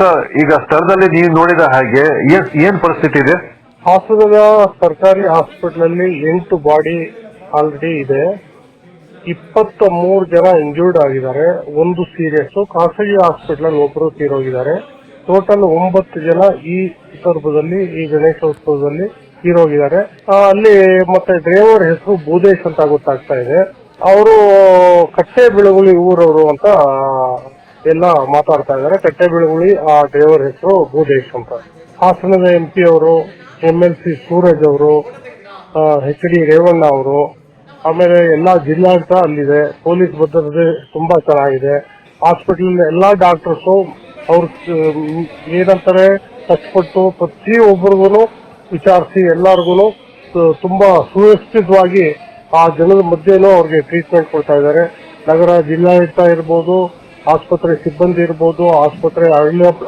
Sir, ಈಗ ಸ್ಥಳದಲ್ಲಿ ನೀವು ನೋಡಿದ ಹಾಗೆ ಏನ್ ಪರಿಸ್ಥಿತಿ ಇದೆ? ಹಾಸನದ ಸರ್ಕಾರಿ ಹಾಸ್ಪಿಟಲ್ ಅಲ್ಲಿ ಎಂಟು ಬಾಡಿ ಆಲ್ರೆಡಿ ಇದೆ. ಇಪ್ಪತ್ತ ಮೂರು ಜನ ಇಂಜೂರ್ಡ್ ಆಗಿದ್ದಾರೆ. ಒಂದು ಸೀರಿಯಸ್ ಖಾಸಗಿ ಹಾಸ್ಪಿಟಲ್ ಅಲ್ಲಿ ಒಬ್ಬರು ತೀರೋಗಿದ್ದಾರೆ. ಟೋಟಲ್ ಒಂಬತ್ತು ಜನ ಈ ಸಂದರ್ಭದಲ್ಲಿ, ಈ ಗಣೇಶೋತ್ಸವದಲ್ಲಿ ತೀರೋಗಿದ್ದಾರೆ. ಅಲ್ಲಿ ಮತ್ತೆ ಡ್ರೈವರ್ ಹೆಸರು ಭೂದೇಶ್ ಅಂತ ಗೊತ್ತಾಗ್ತಾ ಇದೆ. ಅವರು ಕಟ್ಟೆ ಬೆಳಗುಳಿ ಊರವರು ಅಂತ ಎಲ್ಲ ಮಾತಾಡ್ತಾ ಇದ್ದಾರೆ. ಕಟ್ಟೆ ಬೆಳಗುಳಿ ಆ ಡ್ರೈವರ್ ಹೆಸರು ಭೂದೇಶ್ ಅಂತ. ಹಾಸನದ ಎಂ ಪಿ ಅವರು ಎಂ ಎಲ್ ಸಿ ಸೂರಜ್ ಅವರು ಎಚ್ ಡಿ ರೇವಣ್ಣ ಅವರು, ಆಮೇಲೆ ಎಲ್ಲಾ ಜಿಲ್ಲಾಡಳಿತ ಅಲ್ಲಿದೆ. ಪೊಲೀಸ್ ಭದ್ರತೆ ತುಂಬಾ ಚೆನ್ನಾಗಿದೆ. ಹಾಸ್ಪಿಟಲ್ ಎಲ್ಲಾ ಡಾಕ್ಟರ್ಸು ಅವ್ರು ಏನಂತಾರೆ ಕಷ್ಟಪಟ್ಟು ಪ್ರತಿಯೊಬ್ಬರಿಗೂ ವಿಚಾರಿಸಿ ಎಲ್ಲರಿಗೂ ತುಂಬಾ ಸುವ್ಯವಸ್ಥಿತವಾಗಿ ಆ ಜನದ ಮಧ್ಯೆನೂ ಅವ್ರಿಗೆ ಟ್ರೀಟ್ಮೆಂಟ್ ಕೊಡ್ತಾ ಇದ್ದಾರೆ. ನಗರ ಜಿಲ್ಲಾಡಳಿತ ಇರ್ಬೋದು ಆಸ್ಪತ್ರೆ ಸಿಬ್ಬಂದಿ ಇರ್ಬೋದು, ಆಸ್ಪತ್ರೆ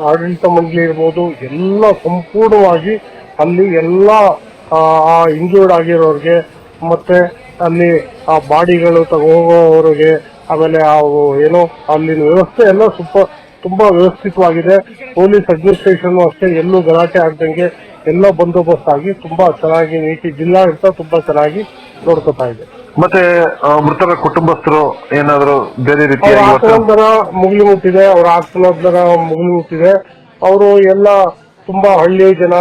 ಆಡಳಿತ ಮಂಡಳಿ ಇರ್ಬೋದು, ಎಲ್ಲ ಸಂಪೂರ್ಣವಾಗಿ ಅಲ್ಲಿ ಎಲ್ಲ ಇಂಜೂರ್ಡ್ ಆಗಿರೋರಿಗೆ, ಮತ್ತೆ ಅಲ್ಲಿ ಆ ಬಾಡಿಗಳು ತಗೋಗೋರಿಗೆ ಆಮೇಲೆ ಏನೋ ಅಲ್ಲಿನ ವ್ಯವಸ್ಥೆ ಎಲ್ಲ ಸೂಪರ್ ತುಂಬಾ ವ್ಯವಸ್ಥಿತವಾಗಿದೆ. ಪೊಲೀಸ್ ಅಡ್ಮಿನಿಸ್ಟ್ರೇಷನ್ ಅಷ್ಟೇ ಎಲ್ಲೂ ಗಲಾಟೆ ಆಗ್ದಂಗೆ ಎಲ್ಲ ಬಂದೋಬಸ್ತ್ ಆಗಿ ತುಂಬಾ ಚೆನ್ನಾಗಿ ನೀತಿ ಜಿಲ್ಲಾಡಳಿತ ತುಂಬಾ ಚೆನ್ನಾಗಿ ನೋಡ್ಕೋತಾ ಇದೆ. ಮತ್ತೆ ಮೃತರ ಕುಟುಂಬಸ್ಥರು ಏನಾದ್ರು ಬೇರೆ ರೀತಿಯ ಮುಗಿಲು ಮುಟ್ಟಿದೆ ಅವ್ರ ಆತ್ಮೋದ್ಧಾರ ಮುಗಿಲು ಮುಟ್ಟಿದೆ. ಅವರು ಎಲ್ಲ ತುಂಬಾ ಹಳ್ಳಿ ಜನ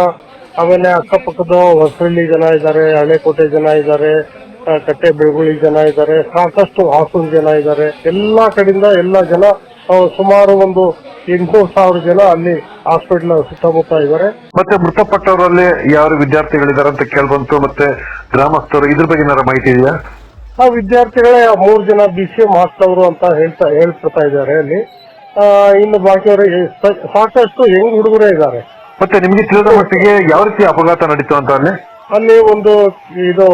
ಆಮೇಲೆ ಅಕ್ಕಪಕ್ಕದ ಹೊಸಹಳ್ಳಿ ಜನ ಇದ್ದಾರೆ ಹಳೆಕೋಟೆ ಜನ ಇದ್ದಾರೆ ಕಟ್ಟೆ ಬೆಳಗುಳಿ ಜನ ಇದ್ದಾರೆ ಸಾಕಷ್ಟು ಹಾಸನ ಜನ ಇದ್ದಾರೆ. ಎಲ್ಲಾ ಕಡೆಯಿಂದ ಎಲ್ಲಾ ಜನ ಸುಮಾರು ಒಂದು ಎಂಟುನೂರು ಸಾವಿರ ಜನ ಅಲ್ಲಿ ಹಾಸ್ಪಿಟಲ್ ಸುತ್ತಮುತ್ತ ಇದ್ದಾರೆ. ಮತ್ತೆ ಮೃತಪಟ್ಟವರಲ್ಲಿ ಯಾರು ವಿದ್ಯಾರ್ಥಿಗಳಿದ್ದಾರೆ ಅಂತ ಕೇಳ್ಬಂತು ಮತ್ತೆ ಗ್ರಾಮಸ್ಥರು ಇದ್ರ ಬಗ್ಗೆ ಏನಾರ ಮಾಹಿತಿ ಇದೆಯಾ? ಆ ವಿದ್ಯಾರ್ಥಿಗಳೇ ಮೂರು ಜನ ಬಿ ಸಿ ಎಂ ಹಾಕ್ತವ್ರು ಅಂತ ಹೇಳ್ತಾ ಹೇಳ್ತಾ ಇದ್ದಾರೆ ಅಲ್ಲಿ. ಇನ್ನು ಬಾಕಿಯವರು ಸಾಕಷ್ಟು ಹೆಂಗ್ ಹುಡುಗರೇ ಇದ್ದಾರೆ. ಮತ್ತೆ ನಿಮ್ಗೆ ತಿಳಿದ ಮಟ್ಟಿಗೆ ಯಾವ ರೀತಿ ಅಪಘಾತ ನಡೀತು ಅಂತ ಅಲ್ಲಿ? ಅಲ್ಲಿ ಒಂದು ಇದು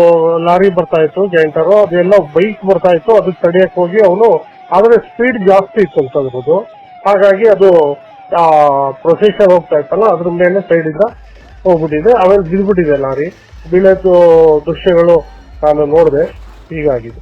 ಲಾರಿ ಬರ್ತಾ ಇತ್ತು ಜೈಂಟರು ಅದೆಲ್ಲ ಬೈಕ್ ಬರ್ತಾ ಇತ್ತು ಅದು ತಡೆಯಕ್ ಹೋಗಿ ಅವನು ಆದ್ರೆ ಸ್ಪೀಡ್ ಜಾಸ್ತಿ ಇತ್ತು ಅಂತ ಅನ್ಬೋದು ಹಾಗಾಗಿ ಅದು ಪ್ರೊಸೆಷನ್ ಹೋಗ್ತಾ ಇತ್ತಲ್ಲ ಅದ್ರ ಮೇಲೆ ಸೈಡ್ ಇಂದ ಹೋಗ್ಬಿಟ್ಟಿದೆ. ಆಮೇಲೆ ಬಿದ್ಬಿಟ್ಟಿದೆ ಲಾರಿ. ಬೀಳೋದು ದೃಶ್ಯಗಳು ನಾನು ನೋಡಿದೆ. ಹೀಗಾಗಿದೆ